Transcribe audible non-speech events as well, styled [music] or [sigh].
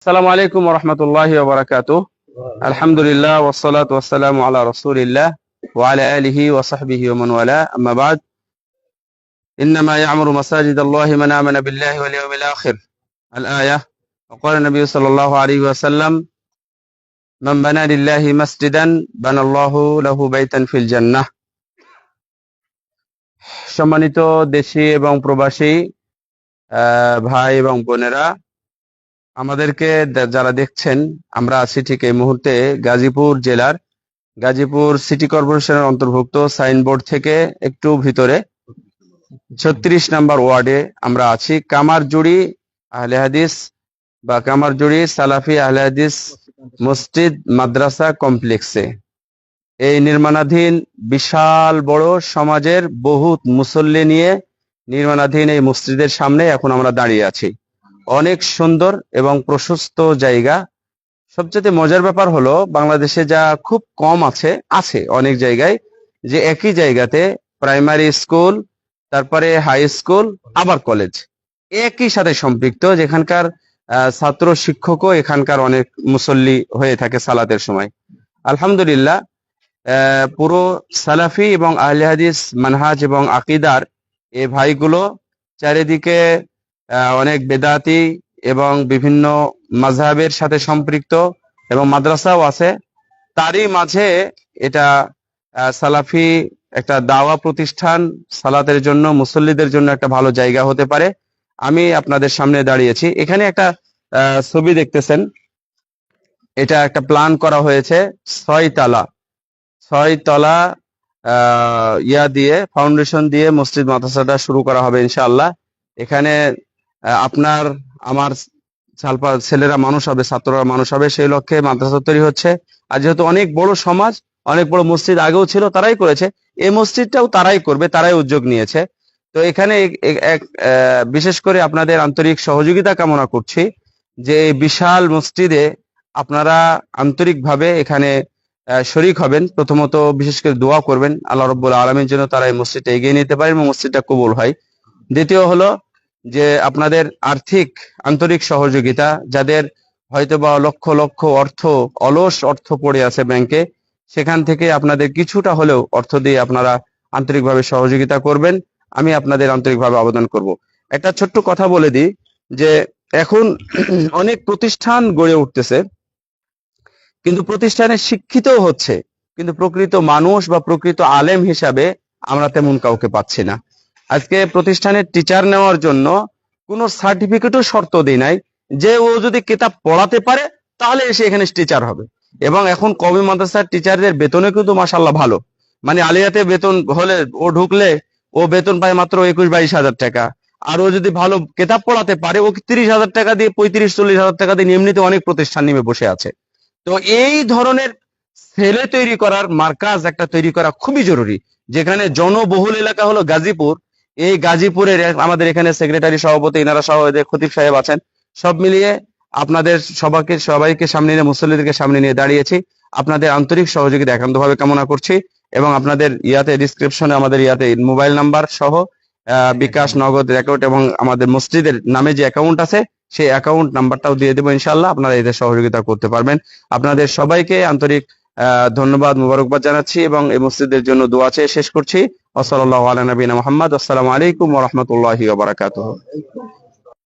السلام عليكم ورحمة الله وبركاته الحمد لله والصلاة والسلام على رسول الله وعلى آله وصحبه ومن والاه أما بعد إنما يعمر مساجد الله من آمن بالله واليوم الآخر الآية وقال النبي صلى الله عليه وسلم من بنى لله مسجدا بنى الله له بيتا في الجنة সম্মানিত দেশি এবং প্রবাসী আহ, ভাই এবং বোনেরা আমাদেরকে যারা দেখছেন, আমরা আছি ঠিক এই মুহূর্তে গাজীপুর জেলার গাজীপুর সিটি কর্পোরেশনের অন্তর্ভুক্ত সাইনবোর্ড থেকে একটু ভিতরে। ছত্রিশ নাম্বার ওয়ার্ডে আমরা আছি। কামারজুড়ি আহলে হাদিস বা কামারজুড়ি সালাফি আহলে হাদিস মসজিদ মাদ্রাসা কমপ্লেক্সে। এই নির্মাণাধীন বিশাল বড় সমাজের বহুত মুসল্লি নিয়ে নির্মাণাধীন এই মসজিদের সামনে এখন আমরা দাঁড়িয়ে আছি। অনেক সুন্দর এবং প্রশস্ত জায়গা। সবচেয়ে মজার ব্যাপার হলো, বাংলাদেশে যা খুব কম আছে আছে অনেক জায়গায়, যে একই জায়গাতে প্রাইমারি স্কুল, তারপরে হাই স্কুল, আবার কলেজ। একই সাথে সম্পৃক্ত, যেখানকার ছাত্র শিক্ষকও এখানকার অনেক মুসল্লি হয়ে থাকে সালাতের সময়। আলহামদুলিল্লাহ পুরো সালাফি এবং আহলে হাদিস, মানহাজ এবং আকিদার এই ভাইগুলো চারিদিকে অনেক বেদাতি এবং বিভিন্ন মাযহাবের সাথে সম্পৃক্ত এবং মাদ্রাসাও আছে। তারই মাঝে এটা সালাফি একটা দাওয়া প্রতিষ্ঠান সালাতের জন্য, মুসল্লিদের জন্য একটা ভালো জায়গা হতে পারে। আমি আপনাদের সামনে দাঁড়িয়েছি। এখানে একটা ছবি দেখতেছেন। এটা একটা প্ল্যান করা হয়েছে, ছয় তালা। ছয় তলা ইয়া দিয়ে, ফাউন্ডেশন দিয়ে মসজিদ মাদ্রাসাটা শুরু করা হবে ইনশাআল্লাহ। এখানে আপনার, আমার ছেলেরা মানুষ হবে, ছাত্ররা মানুষ হবে, সেই লক্ষ্যে মাদ্রাসা তৈরি হচ্ছে। আর যেহেতু অনেক বড় সমাজ, অনেক বড় মসজিদ আগেও ছিল, তারাই করেছে। এই মসজিদটাও তারাই করবে, তারাই উদ্যোগ নিয়েছে। তো এখানে এক- বিশেষ করে আপনাদের আন্তরিক সহযোগিতা কামনা করছি যে বিশাল মসজিদে আপনারা আন্তরিকভাবে এখানে শরিক হবেন। প্রথমত বিশেষ করে দোয়া করবেন, আল্লাহ রব্বুল আলমীর জন্য তারা এই মসজিদটা এগিয়ে নিতে পারেন এবং মসজিদটা কবুল হয়। দ্বিতীয় হলো যে আপনাদের আর্থিক, আন্তরিক সহযোগিতা, যাদের হয়তোবা লক্ষ লক্ষ অর্থ, অলস অর্থ পড়ে আছে ব্যাংকে, সেখান থেকে আপনাদের কিছুটা হলেও অর্থ দিয়ে আপনারা আন্তরিকভাবে সহযোগিতা করবেন। আমি আপনাদের আন্তরিকভাবে আবেদন করব। একটা ছোট্ট কথা বলে দিই যে এখন [clears throat] অনেক প্রতিষ্ঠান গড়ে উঠতেছে, কিন্তু প্রতিষ্ঠানে শিক্ষিতও হচ্ছে, কিন্তু প্রকৃত মানুষ বা প্রকৃত আলেম হিসাবে আমরা তেমন কাউকে পাচ্ছি না। আজকে প্রতিষ্ঠানের টিচার নেওয়ার জন্য কোনো সার্টিফিকেটও শর্ত দেই নাই। যে ও যদি কিতাব পড়াতে পারে, তাহলে এসে এখানে টিচার হবে। এবং এখন কবি মাদ্রাসার টিচারদের বেতনে কিন্তু মাসাল্লাহ ভালো। মানে আলিয়াতে বেতন হলে ও ঢুকলে ও বেতন পায় মাত্র একুশ বাইশ হাজার টাকা। আর ও যদি ভালো কেতাব পড়াতে পারে, ও তিরিশ হাজার টাকা দিয়ে, পঁয়ত্রিশ, চল্লিশ হাজার টাকা দিয়ে এমনিতে অনেক প্রতিষ্ঠান নেমে বসে আছে। তো এই ধরনের ছেলে তৈরি করার, মার্কাজ একটা তৈরি করা খুবই জরুরি। যেখানে জনবহুল এলাকা হলো গাজীপুর এই গাজীপুরের আমাদের এখানে সেক্রেটারি সভাপতি, ইনারা সহ খতিব সাহেব আছেন। সব মিলিয়ে আপনাদের সবাইকে সবাইকে সামনে নিয়ে, মুসল্লিদেরকে সামনে নিয়ে দাঁড়িয়েছি। আপনাদের আন্তরিক সহযোগিতা একান্তভাবে কামনা করছি এবং আপনাদের ইয়াতে ডিসক্রিপশনে আমাদের ইয়াতে মোবাইল নাম্বার সহ বিকাশ নগদ অ্যাকাউন্ট এবং আমাদের মসজিদের নামে যে অ্যাকাউন্ট আছে, সেই অ্যাকাউন্ট নাম্বারটাও দিয়ে দেবো ইনশাল্লাহ আপনারা এদের সহযোগিতা করতে পারবেন। আপনাদের সবাইকে আন্তরিক ধন্যবাদ, মুবারকবাদ জানাচ্ছি এবং এই মসজিদের জন্য দোয়া চেয়ে শেষ করছি। وصلى الله على نبينا محمد. والسلام عليكم ورحمة الله وبركاته.